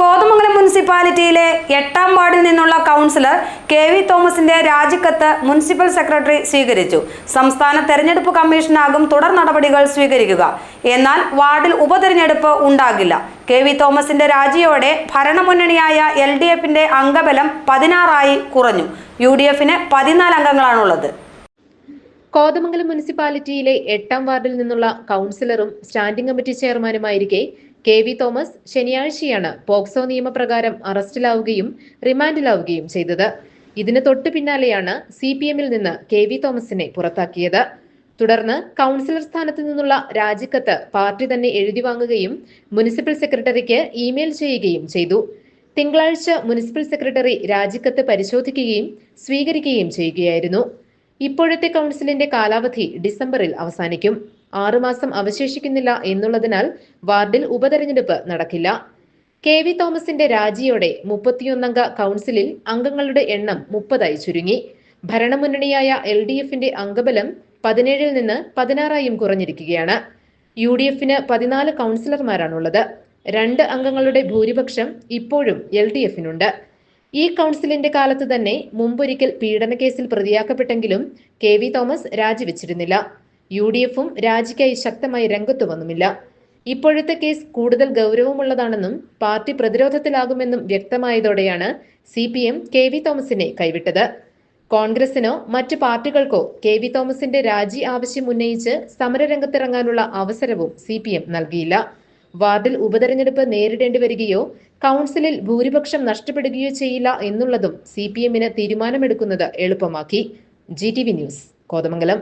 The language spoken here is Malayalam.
കോതമംഗലം മുനിസിപ്പാലിറ്റിയിലെ എട്ടാം വാർഡിൽ നിന്നുള്ള കൗൺസിലർ കെ വി തോമസിന്റെ രാജിക്കത്ത് മുനിസിപ്പൽ സെക്രട്ടറി സ്വീകരിച്ചു. സംസ്ഥാന തെരഞ്ഞെടുപ്പ് കമ്മീഷനാകും തുടർ നടപടികൾ സ്വീകരിക്കുക. എന്നാൽ വാർഡിൽ ഉപതെരഞ്ഞെടുപ്പ് ഉണ്ടാകില്ല. കെ വി തോമസിന്റെ രാജിയോടെ ഭരണമുന്നണിയായ എൽ ഡി എഫിന്റെ അംഗബലം പതിനാറായി കുറഞ്ഞു. യു ഡി എഫിന് പതിനാല് അംഗങ്ങളാണുള്ളത്. കോതമംഗലം മുനിസിപ്പാലിറ്റിയിലെ എട്ടാം വാർഡിൽ നിന്നുള്ള കൗൺസിലറും സ്റ്റാൻഡിംഗ് കമ്മിറ്റി ചെയർമാനുമായിരിക്കെ കെ വി തോമസ് ശനിയാഴ്ചയാണ് പോക്സോ നിയമപ്രകാരം അറസ്റ്റിലാവുകയും റിമാൻഡിലാവുകയും ചെയ്തത്. ഇതിന് തൊട്ടു പിന്നാലെയാണ് സി പി എമ്മിൽ നിന്ന് കെ വി തോമസിനെ പുറത്താക്കിയത്. തുടർന്ന് കൗൺസിലർ സ്ഥാനത്ത് നിന്നുള്ള രാജിക്കത്ത് പാർട്ടി തന്നെ എഴുതി വാങ്ങുകയും മുനിസിപ്പൽ സെക്രട്ടറിക്ക് ഇമെയിൽ ചെയ്യുകയും ചെയ്തു. തിങ്കളാഴ്ച മുനിസിപ്പൽ സെക്രട്ടറി രാജിക്കത്ത് പരിശോധിക്കുകയും സ്വീകരിക്കുകയും ചെയ്യുകയായിരുന്നു. ഇപ്പോഴത്തെ കൗൺസിലിന്റെ കാലാവധി ഡിസംബറിൽ അവസാനിക്കും. ആറുമാസം അവശേഷിക്കുന്നില്ല എന്നുള്ളതിനാൽ വാർഡിൽ ഉപതെരഞ്ഞെടുപ്പ് നടക്കില്ല. കെ വി തോമസിന്റെ രാജിയോടെ മുപ്പത്തിയൊന്നംഗ കൗൺസിലിൽ അംഗങ്ങളുടെ എണ്ണം മുപ്പതായി ചുരുങ്ങി. ഭരണമുന്നണിയായ എൽ ഡി എഫിന്റെ അംഗബലം പതിനേഴിൽ നിന്ന് പതിനാറായും കുറഞ്ഞിരിക്കുകയാണ്. യു ഡി എഫിന് പതിനാല് കൗൺസിലർമാരാണുള്ളത്. രണ്ട് അംഗങ്ങളുടെ ഭൂരിപക്ഷം ഇപ്പോഴും എൽ ഡി എഫിനുണ്ട്. ഈ കൗൺസിലിന്റെ കാലത്ത് തന്നെ മുമ്പൊരിക്കൽ പീഡനക്കേസിൽ പ്രതിയാക്കപ്പെട്ടെങ്കിലും കെ വി തോമസ് രാജിവെച്ചിരുന്നില്ല. യു ഡി എഫും രാജിക്കായി ശക്തമായി രംഗത്തു വന്നുമില്ല. ഇപ്പോഴത്തെ കേസ് കൂടുതൽ ഗൗരവമുള്ളതാണെന്നും പാർട്ടി പ്രതിരോധത്തിലാകുമെന്നും വ്യക്തമായതോടെയാണ് C P M K V തോമസിനെ കൈവിട്ടത്. കോൺഗ്രസിനോ മറ്റ് പാർട്ടികൾക്കോ കെ വി തോമസിന്റെ രാജി ആവശ്യം ഉന്നയിച്ച് സമരരംഗത്തിറങ്ങാനുള്ള അവസരവും സി പി എം നൽകിയില്ല. വാർഡിൽ ഉപതെരഞ്ഞെടുപ്പ് നേരിടേണ്ടി വരികയോ കൗൺസിലിൽ ഭൂരിപക്ഷം നഷ്ടപ്പെടുകയോ ചെയ്യില്ല എന്നുള്ളതും സി പി എമ്മിന് തീരുമാനമെടുക്കുന്നത് എളുപ്പമാക്കി. G T V news Kothamangalam.